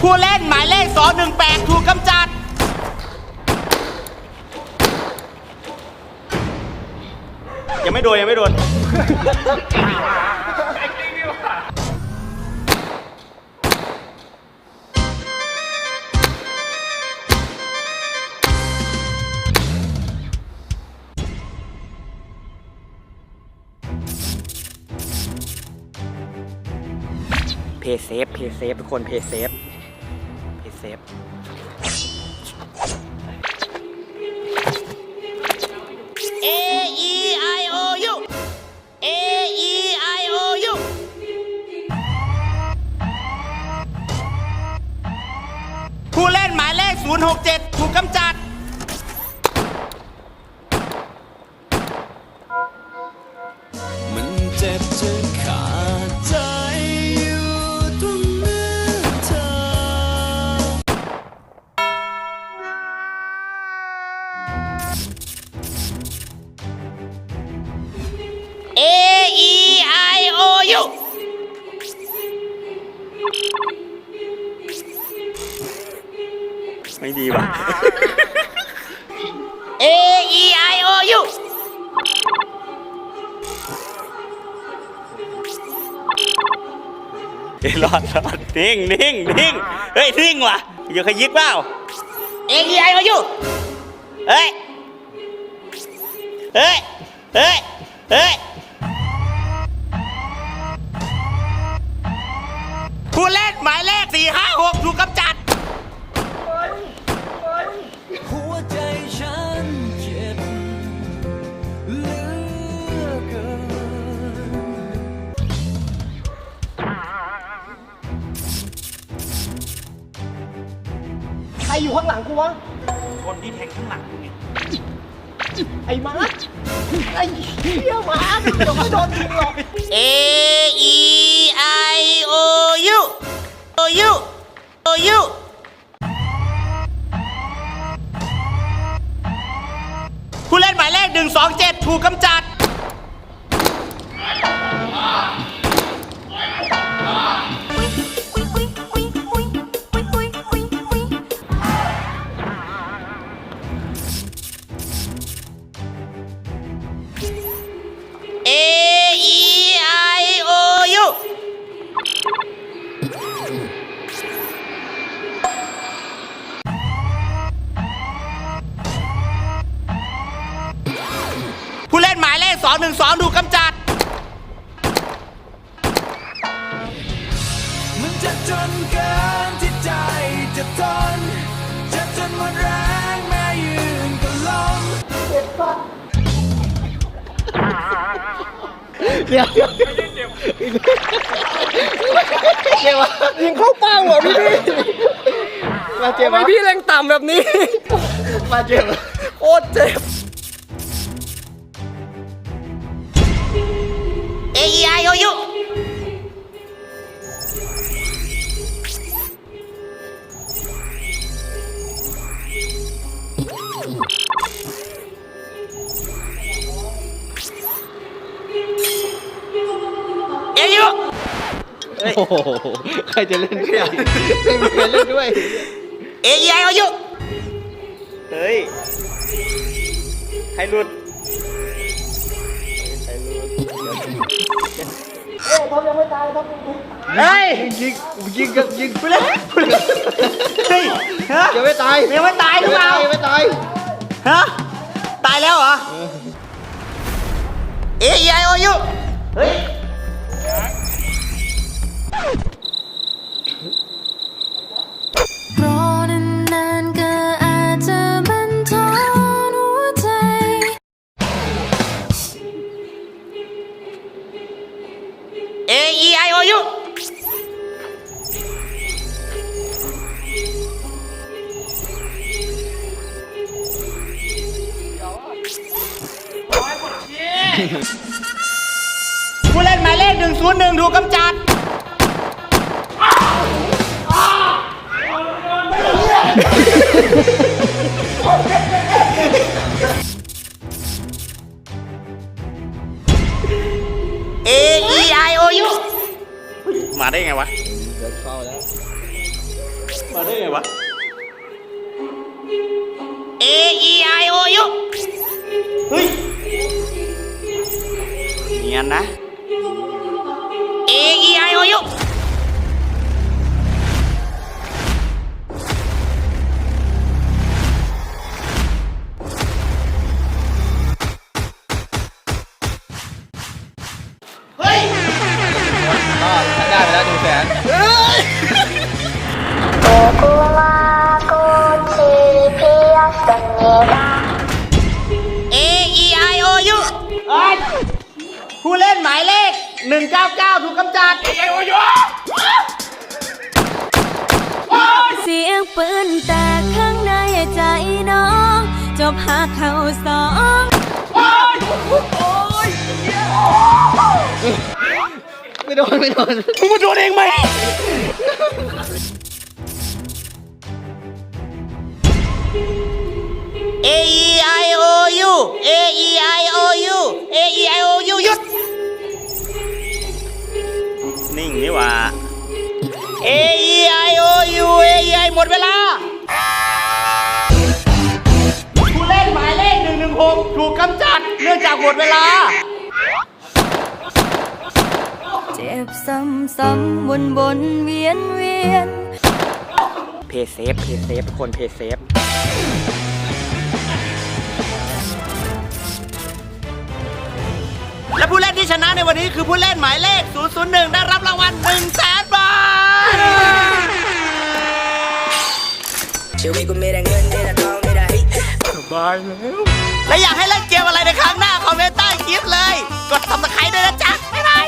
ผู้เล่นหมายเลข218ถูกกำจัด ยังไม่โดนยังไม่โดน เพย์เซฟเพย์เซฟทุกคนเพย์เซฟ เไม่ดีว่ะ A E I O U เอ้ยรอดรอดนิ่งนิ่งนิ่งเฮ้ยนิ่งว่ะอยู่ขยิกเปล่า A E I O U เฮ้ย เฮ้ย เฮ้ย เฮ้ย ผู้เล่นหมายเลข456ถูกกำจัด อยู่ข้างหลังกูวะ คนที่แทงข้างหลังไงไอ้มาร์คไอ้เหี้ยมาร์คเดี๋ยวไม่โดนยิงหรอก A E I O U O U O U ผู้เล่นหมายเลข 127 ถูกกำจัดายเลข212ถูกกำจัด มันจะจนเกินที่ใจจะทนจะจนหมดแรงแม้ยืนก็ล้มเดี๋ยวเดี๋ยวเจ็บวะยิงเข้าเป้าเหรอพี่พี่มาเจ็บทำไมพี่แรงต่ำแบบนี้ มาเจ็บวะโคตรเจ็บ A E I O U เอยูโอ้โหใครจะเล่นด้วยไม่มีใครเล่นด้วย เอไอเอายู่เฮ้ย ใครหลุด เฮ้ยยิงยิงกับยิงไปเลยไปเลยเฮ้ยฮะยังไม่ตายยังไม่ตายหรือเปล่ายังไม่ตายฮะตายแล้วเหรอเอไอเอาอยู่เฮ้ย ผู้เล่นหมายเลข 101 ถูกกำจัด A E I O U มาได้ไงวะเดินเข้าแล้วมาได้ไงวะ เนี 199 ถูกกำจัด A I O U เสียงปืนแตกข้างในใจน้อง จบหาเขาสองไม่โดนไม่โดนมึงมาโดนเองไหม A E I O U A E I O U A E I O U หยุด นิ่งนี่หว่า A E I O U A E I หมดเวลาผู้เล่นหมายเลข116 ถูกกำจัดเนื่องจากหมดเวลา เจ็บซ้ำๆวนวนๆเวียนเวียนเพย์เซฟเพย์เซฟทุกคนเพย์เซฟและผู้เล่นที่ชนะในวันนี้คือผู้เล่นหมายเลข 001 ได้รับ และอยากให้เล่นเกมอะไรในครั้งหน้าคอมเมนต์ใต้คลิปเลย กด subscribe ด้วยนะจ๊ะ บ๊ายบาย